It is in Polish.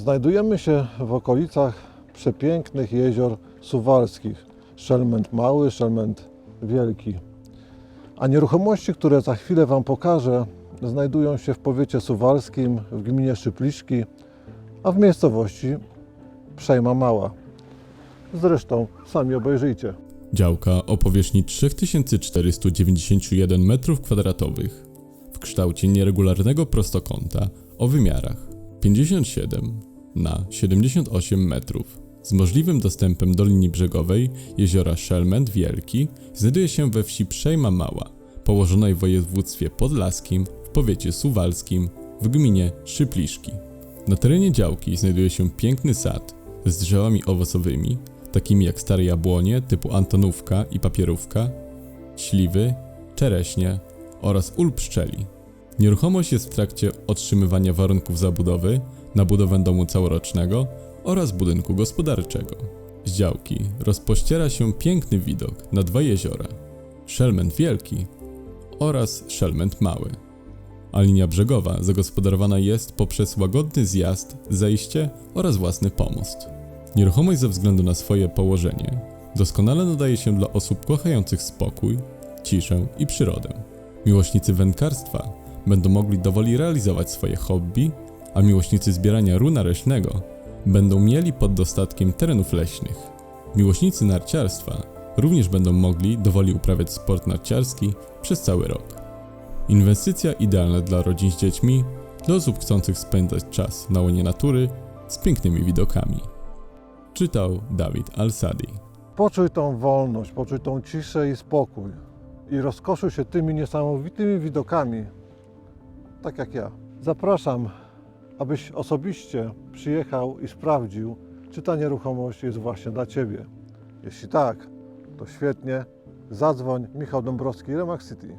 Znajdujemy się w okolicach przepięknych jezior suwalskich. Szelment Mały, Szelment Wielki. A nieruchomości, które za chwilę Wam pokażę, znajdują się w powiecie suwalskim, w gminie Szypliszki, a w miejscowości Przejma Mała. Zresztą sami obejrzyjcie. Działka o powierzchni 3491 m2 w kształcie nieregularnego prostokąta o wymiarach 57 na 78 metrów z możliwym dostępem do linii brzegowej jeziora Szelment Wielki znajduje się we wsi Przejma Mała, położonej w województwie podlaskim w powiecie suwalskim w gminie Szypliszki. Na terenie działki znajduje się piękny sad z drzewami owocowymi, takimi jak stare jabłonie typu Antonówka i Papierówka, śliwy, czereśnie oraz ul pszczeli. Nieruchomość jest w trakcie otrzymywania warunków zabudowy na budowę domu całorocznego oraz budynku gospodarczego. Z działki rozpościera się piękny widok na dwa jeziora Szelment Wielki oraz Szelment Mały a linia brzegowa zagospodarowana jest poprzez łagodny zjazd, zejście oraz własny pomost. Nieruchomość ze względu na swoje położenie doskonale nadaje się dla osób kochających spokój, ciszę i przyrodę. Miłośnicy wędkarstwa będą mogli dowoli realizować swoje hobby, a miłośnicy zbierania runa leśnego będą mieli pod dostatkiem terenów leśnych. Miłośnicy narciarstwa również będą mogli dowoli uprawiać sport narciarski przez cały rok. Inwestycja idealna dla rodzin z dziećmi, dla osób chcących spędzać czas na łonie natury z pięknymi widokami. Czytał Dawid Al-Sadi. Poczuj tą wolność, poczuj tą ciszę i spokój. I rozkoszuj się tymi niesamowitymi widokami, tak jak ja. Zapraszam, abyś osobiście przyjechał i sprawdził, czy ta nieruchomość jest właśnie dla Ciebie. Jeśli tak, to świetnie. Zadzwoń Michał Dąbrowski, Remax City.